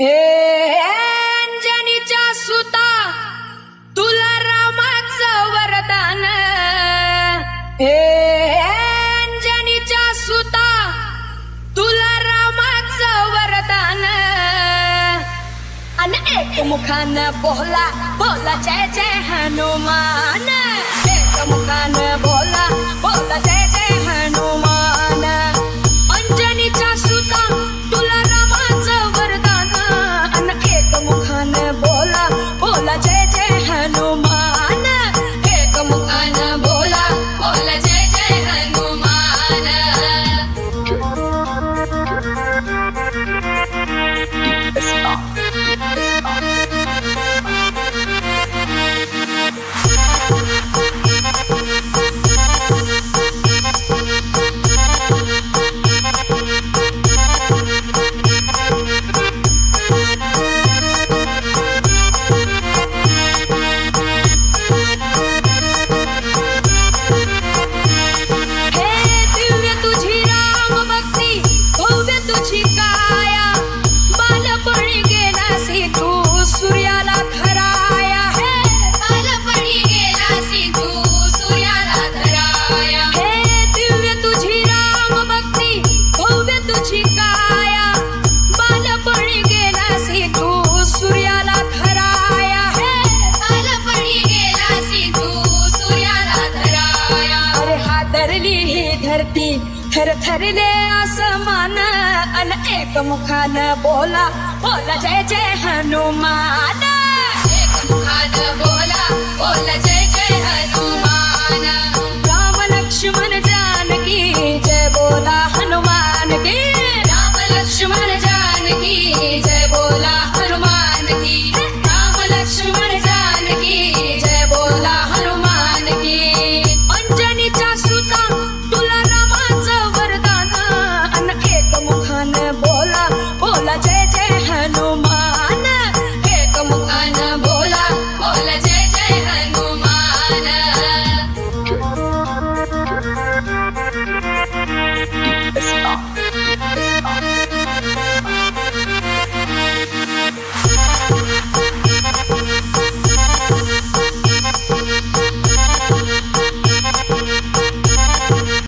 हे अंजनीच्या सुता तुला रामाचं वरदान. हे अंजनीच्या सुता तुला रामाचं वरदान. आणि एक मुखान बोला बोला जय जय हनुमान. धरती थर थरले आसमान अन एक मुखान बोला बोला जय जय हनुमान. एक मुखान बोला बोला जय जय हनुमान. राम लक्ष्मण जानकी जय बोला. hey, hey.